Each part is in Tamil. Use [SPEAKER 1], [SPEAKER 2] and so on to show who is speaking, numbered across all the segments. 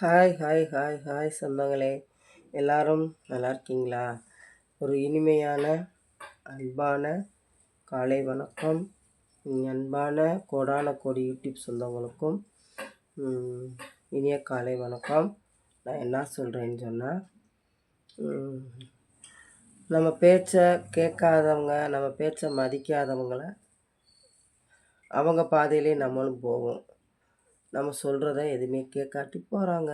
[SPEAKER 1] ஹாய் ஹாய் ஹாய் ஹாய் சொந்தங்களே. எல்லாரும் நல்லா இருக்கீங்களா? ஒரு இனிமையான அன்பான காலை வணக்கம். அன்பான கோடான கோடி யூடியூப் சொந்தங்களுக்கும் இனிய காலை வணக்கம். நான் என்ன சொல்கிறேன்னு சொன்னால் நம்ம பேச்சை கேட்காதவங்க நம்ம பேச்சை மதிக்காதவங்களை அவங்க பாதையிலே நம்மளும் போவோம். நம்ம சொல்கிறத எதுவுமே கேட்காட்டி போகிறாங்க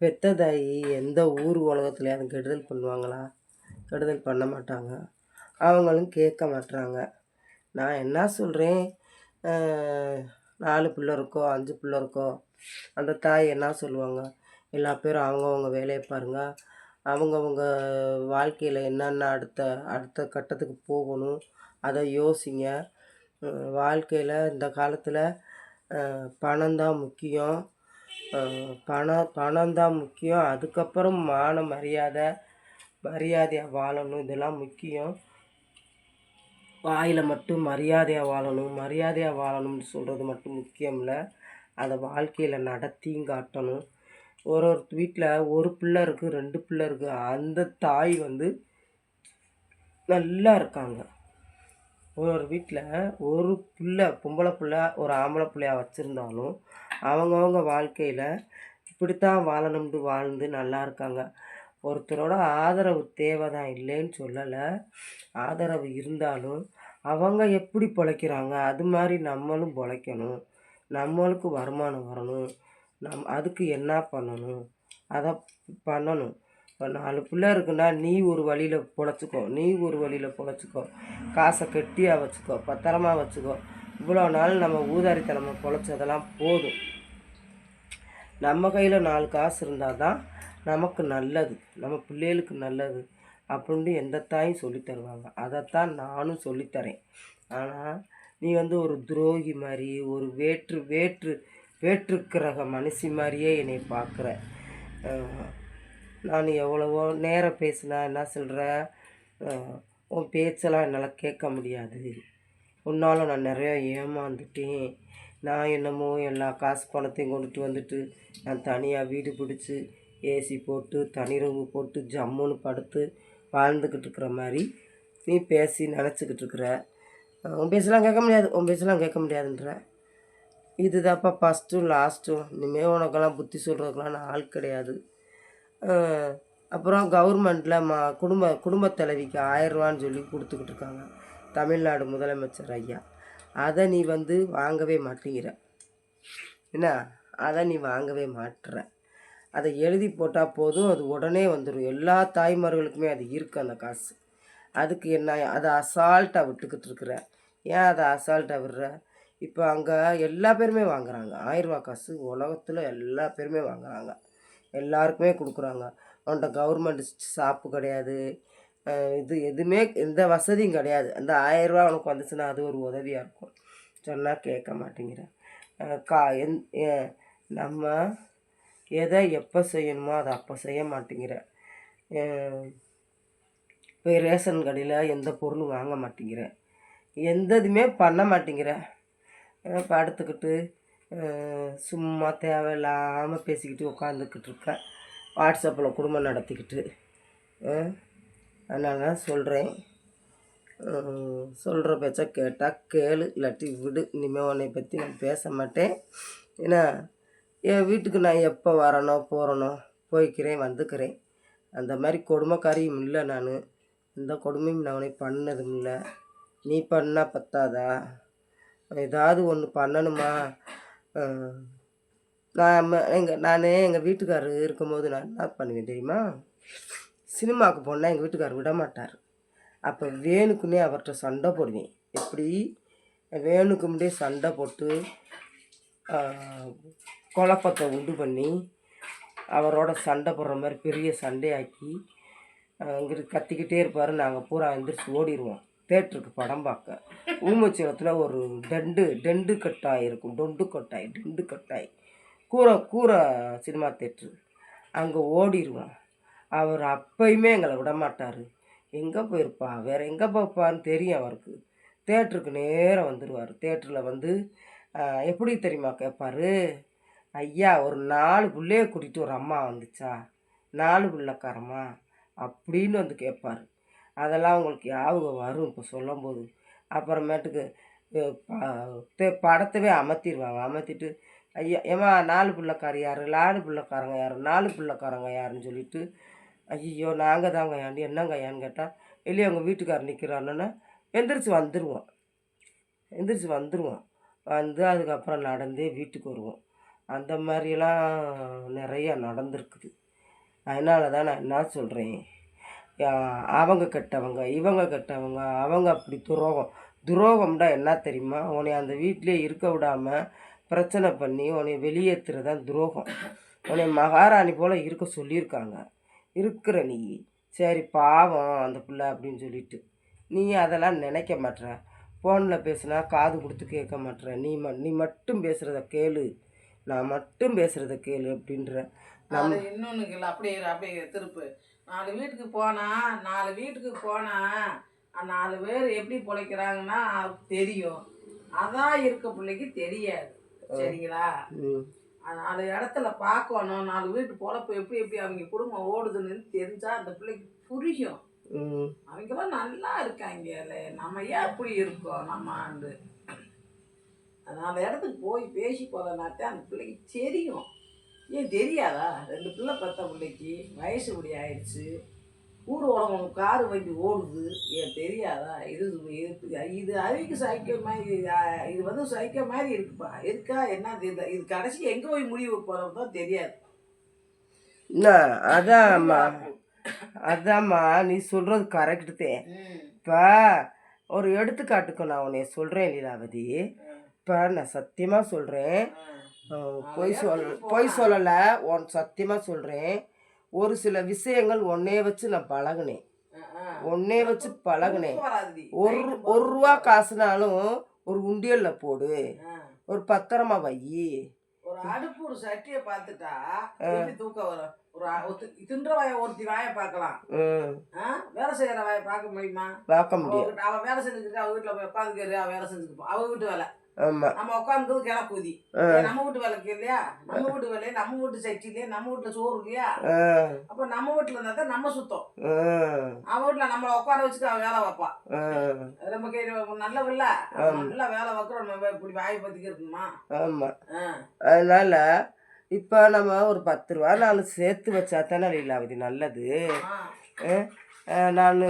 [SPEAKER 1] பெத்த தாயி எந்த ஊர் உலகத்துலையாவது கெடுதல் பண்ணுவாங்களா? கெடுதல் பண்ண மாட்டாங்க. அவங்களும் கேட்க மாட்டுறாங்க நான் என்ன சொல்கிறேன் நாலு பிள்ளை இருக்கோ அஞ்சு பிள்ளை இருக்கோ அந்த தாய் என்ன சொல்லுவாங்க? எல்லா பேரும் அவங்கவுங்க வேலையை பாருங்கள் அவங்கவுங்க வாழ்க்கையில் என்னென்ன அடுத்த அடுத்த கட்டத்துக்கு போகணும் அதை யோசிங்க. வாழ்க்கையில் இந்த காலத்தில் பணம் தான் முக்கியம். பணம் பணம் தான் முக்கியம். அதுக்கப்புறம் மான மரியாதை மரியாதையாக வாழணும். இதெல்லாம் முக்கியம். வாயில் மட்டும் மரியாதையாக வாழணும். மரியாதையாக வாழணும்னு சொல்கிறது மட்டும் முக்கியம் இல்லை அதை வாழ்க்கையில் நடத்தியும் காட்டணும். ஒரு ஒரு வீட்டில் ஒரு பிள்ளை இருக்குது ரெண்டு பிள்ளை இருக்குது அந்த தாய் வந்து நல்லா இருக்காங்க. ஒரு ஒரு வீட்டில் ஒரு பிள்ளை பொம்பளை பிள்ளை ஒரு ஆம்பளை பிள்ளையா வச்சுருந்தாலும் அவங்கவுங்க வாழ்க்கையில் இப்படித்தான் வாழணும்னு வாழ்ந்து நல்லா இருக்காங்க. ஒருத்தரோட ஆதரவு தேவை தான் இல்லைன்னு சொல்லலை. ஆதரவு இருந்தாலும் அவங்க எப்படி பிழைக்கிறாங்க? அது மாதிரி நம்மளும் பிழைக்கணும். நம்மளுக்கு வருமானம் வரணும். நம் அதுக்கு என்ன பண்ணணும்? அதை பண்ணணும். இப்போ நாலு பிள்ளை இருக்குன்னா நீ ஒரு வழியில் பொழைச்சிக்கோ நீ ஒரு வழியில் பொழைச்சிக்கோ. காசை கெட்டியாக வச்சுக்கோ பத்திரமா வச்சுக்கோ. இவ்வளோ நாள் நம்ம ஊதாரித்தனமாக பொழைச்சதெல்லாம் போதும். நம்ம கையில் நாலு காசு இருந்தால் தான் நமக்கு நல்லது நம்ம பிள்ளைகளுக்கு நல்லது அப்படின்னு எந்த தாயும் சொல்லித் தருவாங்க. அதைத்தான் நானும் சொல்லித்தரேன் ஆனால் நீ வந்து ஒரு துரோகி மாதிரி ஒரு வேற்று வேற்று வேற்று கிரக மனுஷி மாதிரியே என்னை பார்க்குற. நான் எவ்வளவோ நேரம் பேசினா என்ன சொல்கிற உன் பேச்செல்லாம் என்னால் கேட்க முடியாது. உன்னால் நான் நிறையா ஏமாந்துட்டேன். நான் என்னமோ எல்லா காசு பணத்தையும் கொண்டுட்டு வந்துட்டு நான் தனியாக வீடு பிடிச்சி ஏசி போட்டு தனி ரூமு போட்டு ஜம்முன்னு படுத்து வாழ்ந்துக்கிட்டு இருக்கிற மாதிரி நீ பேசி நினச்சிக்கிட்டு இருக்கிற. உன் பேசலாம் கேட்க முடியாது. உன் பேசலாம் கேட்க முடியாதுன்ற. இதுதான்ப்பா ஃபஸ்ட்டும் லாஸ்ட்டும் இனிமேல் உனக்கெல்லாம் புத்தி சொல்கிறதுக்கெல்லாம் நான் ஆள் கிடையாது. அப்புறம் கவர்மெண்ட்டில் மா குடும்ப குடும்பத் தலைவிக்கு ஆயிரரூவான்னு சொல்லி கொடுத்துக்கிட்டு இருக்காங்க. தமிழ்நாடு முதலமைச்சர் ஐயா. அதை நீ வந்து வாங்கவே மாட்டேங்கிற. என்ன? அதை நீ வாங்கவே மாட்டுற. அதை எழுதி போட்டால் போதும் அது உடனே வந்துடும் எல்லா தாய்மார்களுக்குமே அது இருக்குது அந்த காசு. அதுக்கு என்ன அதை அசால்ட்டாக விட்டுக்கிட்டு இருக்கிற. ஏன் அதை அசால்ட்டாக விடுற? இப்போ அங்கே எல்லா பேருமே வாங்குறாங்க. ஆயிரரூவா காசு உலகத்தில் எல்லா பேருமே வாங்குறாங்க. எல்லாருக்குமே கொடுக்குறாங்க. அவன்கிட்ட கவர்மெண்ட் ஷாப்பு கிடையாது. இது எதுவுமே எந்த வசதியும் கிடையாது. அந்த ஆயரூவா உனக்கு வந்துச்சுன்னா அது ஒரு உதவியாக இருக்கும். சொன்னால் கேட்க மாட்டேங்கிறேன் கா எந் நம்ம எதை எப்போ செய்யணுமோ அதை அப்போ செய்ய மாட்டேங்கிறேன் இப்போ போய் ரேஷன் கடையில் எந்த பொருளும் வாங்க மாட்டேங்கிறேன் எந்த இதுவுமே பண்ண மாட்டேங்கிறேன் படுத்துக்கிட்டு சும்மா தேவையில்லாமல் பேசிக்கிட்டு உட்காந்துக்கிட்டு இருக்கேன் வாட்ஸ்அப்பில் குடும்பம் நடத்திக்கிட்டு. அஹ் அதனால தான் சொல்கிறேன் சொல்கிற பேச்ச கேட்டால் கேளு இல்லாட்டி விடு. இனிமேல் உன்னை பற்றி நான் பேச மாட்டேன். ஏன்னா என் வீட்டுக்கு நான் எப்போ வரனோ போகிறனோ போய்க்கிறேன் வந்துக்கிறேன். அந்த மாதிரி கொடுமைக்காரியும் இல்லை நான். எந்த கொடுமையும் நான் உனக்கு பண்ணதும் இல்லை. நீ பண்ணால் பத்தாதா? ஏதாவது ஒன்று பண்ணணுமா? நான் எங்கள் நான் எங்கள் வீட்டுக்காரர் இருக்கும்போது நான் என்ன பண்ணுவேன் தெரியுமா? சினிமாவுக்கு போனால் எங்கள் வீட்டுக்காரர் விட மாட்டார். அப்போ வேணுக்குன்னே அவர்கிட்ட சண்டை போடுவேன். எப்படி? வேணுக்கு முன்னே சண்டை போட்டு குழப்பத்தை உண்டு பண்ணி அவரோட சண்டை போடுற மாதிரி பெரிய சண்டையாக்கி இங்கிட்டு கத்திக்கிட்டே இருப்பார். நாங்கள் பூரா எந்திரிச்சு ஓடிடுவோம் தேட்டருக்கு படம் பார்க்க. ஊமச்சலத்தில் ஒரு டெண்டு டெண்டு கட்டாய் இருக்கும். டொண்டு கொட்டாய் டெண்டு கொட்டாய். கூரை கூரை சினிமா தேட்ரு அங்கே ஓடிடுவோம் அவர் அப்பயுமே எங்களை விட மாட்டார். எங்கே போயிருப்பா? வேறு எங்கே போப்பான்னு தெரியும் அவருக்கு. தேட்டருக்கு நேரம் வந்துடுவார் தேட்டரில் வந்து எப்படி தெரியுமா கேட்பாரு ஐயா ஒரு நாலு பிள்ளைய கூட்டிகிட்டு ஒரு அம்மா வந்துச்சா? நாலு பிள்ளைக்காரம்மா? அப்படின்னு வந்து கேட்பாரு அதெல்லாம் உங்களுக்கு ஞாபகம் வரும் இப்போ சொல்லும்போது. அப்புறமேட்டுக்கு ப- படத்தவே அமர்த்திடுவாங்க அமர்த்திட்டு ஐயா ஏம்மா நாலு பிள்ளைக்கார யார்? நாலு பிள்ளைக்காரங்க யார்? நாலு பிள்ளைக்காரங்க யாருன்னு சொல்லிட்டு ஐயோ நாங்கள் தாங்க ஏன் என்னங்க ஏன்னு கேட்டால் இல்லையா அவங்க வீட்டுக்காரர் நிற்கிறாருன்னா எந்திரிச்சு வந்துடுவோம் எந்திரிச்சு வந்துடுவோம் வந்து அதுக்கப்புறம் நடந்தே வீட்டுக்கு வருவோம். அந்த மாதிரியெல்லாம் நிறைய நடந்திருக்குது. அதனால தான் நான் என்ன சொல்கிறேன் அவங்க கெட்டவங்க இவங்க கெட்டவங்க அவங்க அப்படி துரோகம். துரோகம்டா என்ன தெரியுமா? உன்னை அந்த வீட்டிலே இருக்க விடாமல் பிரச்சனை பண்ணி உன்னை வெளியேற்றுறது தான் துரோகம். உன்னை மகாராணி போல் இருக்க சொல்லியிருக்காங்க. இருக்கிற நீ. சரி பாவம் அந்த பிள்ளை அப்படின்னு சொல்லிட்டு. நீ அதெல்லாம் நினைக்க மாட்ற. ஃபோனில் பேசுனா காது கொடுத்து கேட்க மாட்ற. நீ ம நீ மட்டும் பேசுகிறத கேளு. நான் மட்டும் பேசுகிறத கேளு அப்படின்ற.
[SPEAKER 2] நாலு இன்னொன்னு இல்லை. அப்படியே திருப்பு. நாலு வீட்டுக்கு போனா நாலு வீட்டுக்கு போனா அந்த நாலு பேர் எப்படி பிழைக்கிறாங்கன்னா அவருக்கு தெரியும். அதான் இருக்க பிள்ளைக்கு தெரியாது. சரிங்களா? நாலு இடத்துல பார்க்கணும். நாலு வீட்டு பொழப்பு எப்படி எப்படி அவங்க குடும்பம் ஓடுதுன்னு தெரிஞ்சா அந்த பிள்ளைக்கு புரியும்.
[SPEAKER 1] ம்.
[SPEAKER 2] அவங்கெல்லாம் நல்லா இருக்காங்கல்ல நம்ம ஏன் இப்படி இருக்கோம்? நம்ம ஆண்டு. நாலு இடத்துக்கு போய் பேசி போதனாத்தே அந்த பிள்ளைக்கு தெரியும். ஏன் தெரியாதா? ரெண்டு பிள்ளை பெத்த பிள்ளைக்கு வயசு இப்படி ஆயிடுச்சு. ஊர் உலகம் காரு வண்டி ஓடுது. ஏன் தெரியாதா? இது இது இது அறிவிக்கு சைக்கிய மாதிரி இது வந்து சைக்கிய மாதிரி இருக்குப்பா. இருக்கா? என்ன இது இது கடைசி எங்கே போய் முடிவு போகிறது தெரியாது.
[SPEAKER 1] என்ன அதாம்மா. அதாம்மா நீ சொல்கிறது கரெக்டு தான் இப்போ ஒரு எடுத்துக்காட்டுக்கு நான் உன்னை சொல்கிறேன் லீலாவதி. இப்போ நான் சத்தியமாக சொல்கிறேன் பொய் சொல் பொய் சொல்லலை உன் சத்தியமாக சொல்கிறேன் ஒரு சில விஷயங்கள் ஒன்னே வச்சு நான் பழகுனேன். ஒன்னே வச்சு பழகுனேன். ஒரு ஒரு ரூபா காசுனாலும் ஒரு உண்டியல்ல போடு. ஒரு பத்திரமா வை.
[SPEAKER 2] ஒரு அடுப்பு ஒரு சட்டியை பார்த்துட்டா தூக்கம் வரும்? ஒரு தின்ற வாய ஒருத்தி வாயை பார்க்கலாம்? வேலை செய்யற வாயை பார்க்க முடியுமா?
[SPEAKER 1] பார்க்க
[SPEAKER 2] அவகிட்ட அவ வேலை செஞ்சுக்கிட்டு அவ வீட்டுல போய் உட்காந்துக்காரு அவ வேலை செஞ்சுக்கு அவ வீட்டு வேலை.
[SPEAKER 1] ஆமாம்
[SPEAKER 2] நம்ம உட்காந்துக்கிறது கிளப்புதி. நம்ம வீட்டு வேலைக்கு இல்லையா? நம்ம வீட்டு வேலையே நம்ம வீட்டு சட்டிலே நம்ம வீட்டுல சோறு இல்லையா? அப்ப நம்ம வீட்டுல இருந்தா தான் நம்ம சுத்தம். அவன் வீட்டுல நம்மள உட்கார வச்சுட்டு அவன் வேலை வைப்பா. அது நமக்கு இது நல்லவில்ல நல்லா வேலை வைக்கிறோம் நம்ம இப்படி வாயை பத்திக்க இருக்கணுமா?
[SPEAKER 1] ஆமாம்
[SPEAKER 2] ஆ.
[SPEAKER 1] அதனால இப்போ நம்ம ஒரு பத்து ரூபா நான் சேர்த்து வச்சா தானே லீலாவதி நல்லது. நான்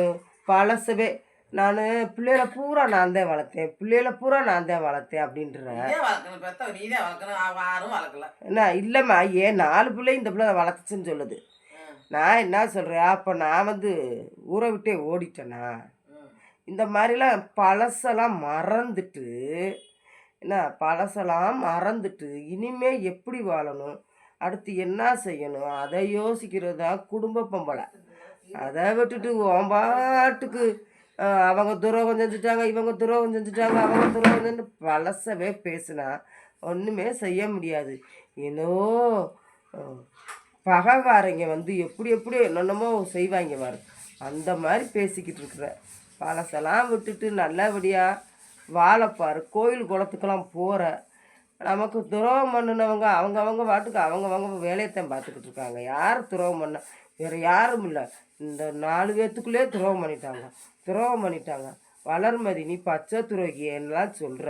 [SPEAKER 1] பழசவே நான் பிள்ளைகளை பூரா நான் தான் வளர்த்தேன். பிள்ளைகளை பூரா நான் தான் வளர்த்தேன் அப்படின்றேன் என்ன இல்லைம்மா ஏன் நாலு பிள்ளை இந்த பிள்ளை வளர்த்துச்சுன்னு சொல்லுது. நான் என்ன சொல்கிறேன் அப்போ நான் வந்து ஊரை விட்டே ஓடிட்டேனா. இந்த மாதிரிலாம் பழசெல்லாம் மறந்துட்டு என்ன பழசெல்லாம் மறந்துட்டு இனிமே எப்படி வாழணும்? அடுத்து என்ன செய்யணும்? அதை யோசிக்கிறது தான் குடும்ப பொம்பளை. அதை விட்டுட்டு உன் பாட்டுக்கு அஹ், அவங்க துரோகம் செஞ்சுட்டாங்க இவங்க துரோகம் செஞ்சுட்டாங்க அவங்க துரோகம் செஞ்சு பழசவே பேசுனா ஒன்றுமே செய்ய முடியாது. ஏனோ பகவாரங்க வந்து எப்படி எப்படி என்னென்னமோ செய்வாங்க பாரு. அந்த மாதிரி பேசிக்கிட்டு இருக்கிற. பழசெல்லாம் விட்டுட்டு நல்லபடியாக வாழப்பார் கோயில் குளத்துக்கெல்லாம் போகிற நமக்கு துரோகம் பண்ணினவங்க அவங்கவங்க பாட்டுக்கு அவங்கவங்க வேலையத்தான் பார்த்துக்கிட்டு இருக்காங்க. யார் துரோகம் பண்ண வேறு யாரும் இல்லை. இந்த நாலு பேர்த்துக்குள்ளே துரோகம் பண்ணிட்டாங்க. துரோகம் பண்ணிட்டாங்க. வளர்மதி நீ பச்சை துரோகி எல்லாம் சொல்கிற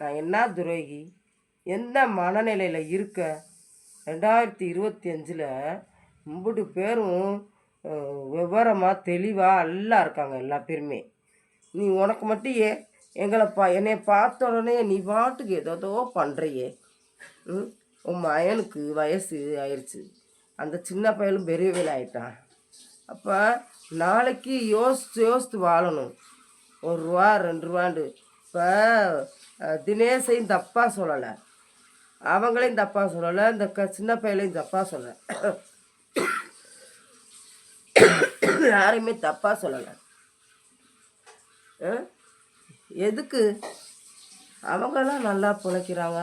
[SPEAKER 1] நான் என்ன துரோகி? எந்த மனநிலையில் இருக்க? ரெண்டாயிரத்தி இருபத்தி அஞ்சில் இம்புட்டு பேரும் விவரமாக தெளிவாக எல்லாம் இருக்காங்க எல்லா பேருமே. நீ உனக்கு மட்டும் ஏன் எங்களை பா என்னை பார்த்த உடனே நீ பாட்டுக்கு ஏதோ பண்ணுறியே ம்? உன் மயனுக்கு வயசு ஆயிடுச்சு அந்த சின்ன பையனும் பெரிய வேலை ஆயிட்டான் அப்போ நாளைக்கு யோசித்து யோசித்து வாழணும். ஒரு ரூபா ரெண்டு ரூபாண்டு. இப்போ தினேஷையும் தப்பாக சொல்லலை. அவங்களையும் தப்பாக சொல்லலை. இந்த க சின்ன பையலையும் தப்பாக சொல்லலை. யாரையுமே தப்பாக சொல்லலை. எதுக்கு? அவங்களாம் நல்லா பிழைக்கிறாங்க.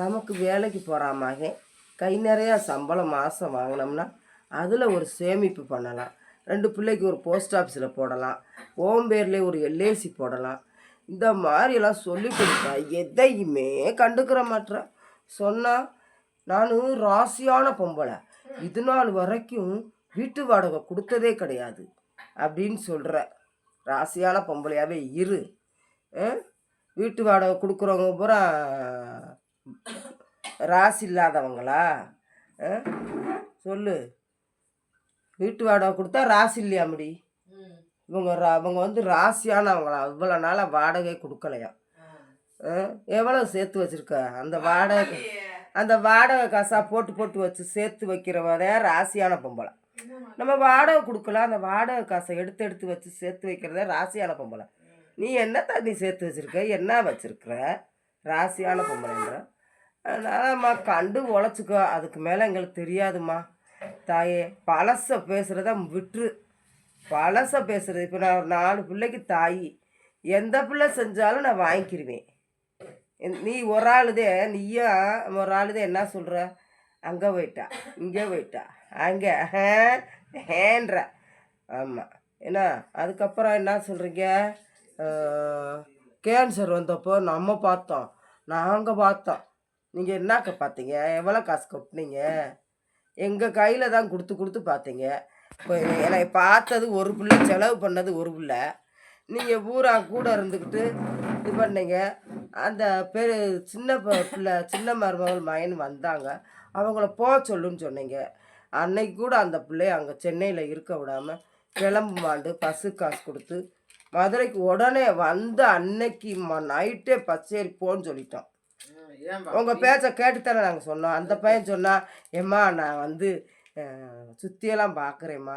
[SPEAKER 1] நமக்கு வேலைக்கு போகிறாமாக கை நிறையா சம்பளம் மாதம் வாங்கினோம்னா அதில் ஒரு சேமிப்பு பண்ணலாம். ரெண்டு பிள்ளைக்கு ஒரு போஸ்ட் ஆஃபீஸில் போடலாம். ஓம் பேர்லேயே ஒரு எல்ஐசி போடலாம். இந்த மாதிரியெல்லாம் சொல்லி கொடுத்தா எதையுமே கண்டுக்கிற மாட்டேற சொன்னால் நான் ராசியான பொம்பளை. இது நாள் வரைக்கும் வீட்டு வாடகை கொடுத்ததே கிடையாது அப்படின்னு சொல்கிற ராசியான பொம்பளையாகவே இரு. வீட்டு வாடகை கொடுக்குறவங்க பூரா ராசி இல்லாதவங்களா? சொல்லு. வீட்டு வாடகை கொடுத்தா ராசி இல்லையாமடி? இவங்க ரா அவங்க வந்து ராசியானவங்களா? இவ்வளோ நாளாக வாடகை கொடுக்கலையா? எவ்வளோ சேர்த்து வச்சிருக்க? அந்த வாடகை அந்த வாடகை காசா போட்டு போட்டு வச்சு சேர்த்து வைக்கிறவன் ராசியான பொம்பளை. நம்ம வாடகை கொடுக்கலாம். அந்த வாடகை காசை எடுத்து எடுத்து வச்சு சேர்த்து வைக்கிறதே ராசியான பொம்பளை. நீ என்ன தண்ணி சேர்த்து வச்சிருக்க? என்ன வச்சிருக்கிற? ராசியான பொம்பளைன்ற. அதனாலம்மா கண்டு உழைச்சிக்கோ அதுக்கு மேலே எங்களுக்கு தெரியாதும்மா. தாயே பழச பேசுகிறத விட்டுரு. பழச பேசுகிறது இப்போ நான் ஒரு நாலு பிள்ளைக்கு தாய். எந்த பிள்ளை செஞ்சாலும் நான் வாங்கிக்கிருவேன். நீ ஒரு ஆளுதே நீயும் ஒரு ஆளுதே என்ன சொல்கிற அங்கே போயிட்டா இங்கே போயிட்டா அங்கே ஹேன்ற. ஆமாம் என்ன அதுக்கப்புறம் என்ன சொல்கிறீங்க கேன்சர் வந்தப்போ நம்ம பார்த்தோம். நாங்கள் பார்த்தோம். நீங்கள் என்னக்க பார்த்தீங்க எவ்வளோ காசு கொட்டினீங்க? எங்கள் கையில் தான் கொடுத்து கொடுத்து பார்த்தீங்க இப்போ என்னை பார்த்தது ஒரு பிள்ளை செலவு பண்ணது ஒரு பிள்ளை. நீங்கள் பூரா கூட இருந்துக்கிட்டு இது பண்ணீங்க. அந்த பெரு சின்ன பிள்ளை சின்ன மருமகள் மயன் வந்தாங்க. அவங்கள போக சொல்லுன்னு சொன்னீங்க. அன்னைக்கு கூட அந்த பிள்ளைய அங்கே சென்னையில் இருக்க விடாமல் கிளம்புமாண்டு பஸ்ஸு காசு கொடுத்து மதுரைக்கு உடனே வந்து அன்னைக்கு ம நைட்டே பச்சேரி போன்னு சொல்லிட்டோம். உங்கள் பேச்சை கேட்டுத்தானே நாங்கள் சொன்னோம். அந்த பையன் சொன்னா ஏம்மா நான் வந்து அஹ், சுத்தியெல்லாம் பார்க்குறேம்மா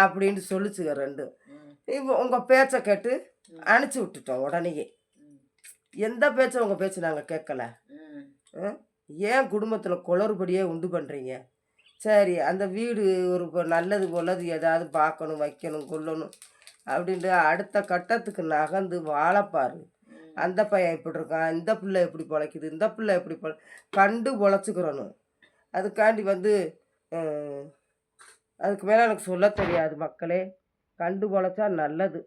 [SPEAKER 1] அப்படின்னு சொல்லிச்சுங்க ரெண்டு. இப்போ உங்கள் பேச்சை கேட்டு அனுப்பிச்சி விட்டுட்டோம் உடனேயே. எந்த பேச்சை உங்கள் பேச்சு நாங்கள் கேட்கல? ஏன் குடும்பத்தில் குளறுபடியே உண்டு பண்ணுறீங்க சரி அந்த வீடு ஒரு நல்லது போலது ஏதாவது பார்க்கணும் வைக்கணும் கொள்ளணும் அப்படின்ட்டு அடுத்த கட்டத்துக்கு நகர்ந்து வாழப்பாரு அந்த பையன் இப்படி இருக்கான் இந்த பிள்ளை எப்படி பிழைக்குது இந்த பிள்ளை எப்படி பொழ கண்டு பொழைச்சிக்கிறணும் அதுக்காண்டி வந்து அதுக்கு மேலே எனக்கு சொல்ல தெரியாது மக்களே. கண்டு பொழைச்சா நல்லது.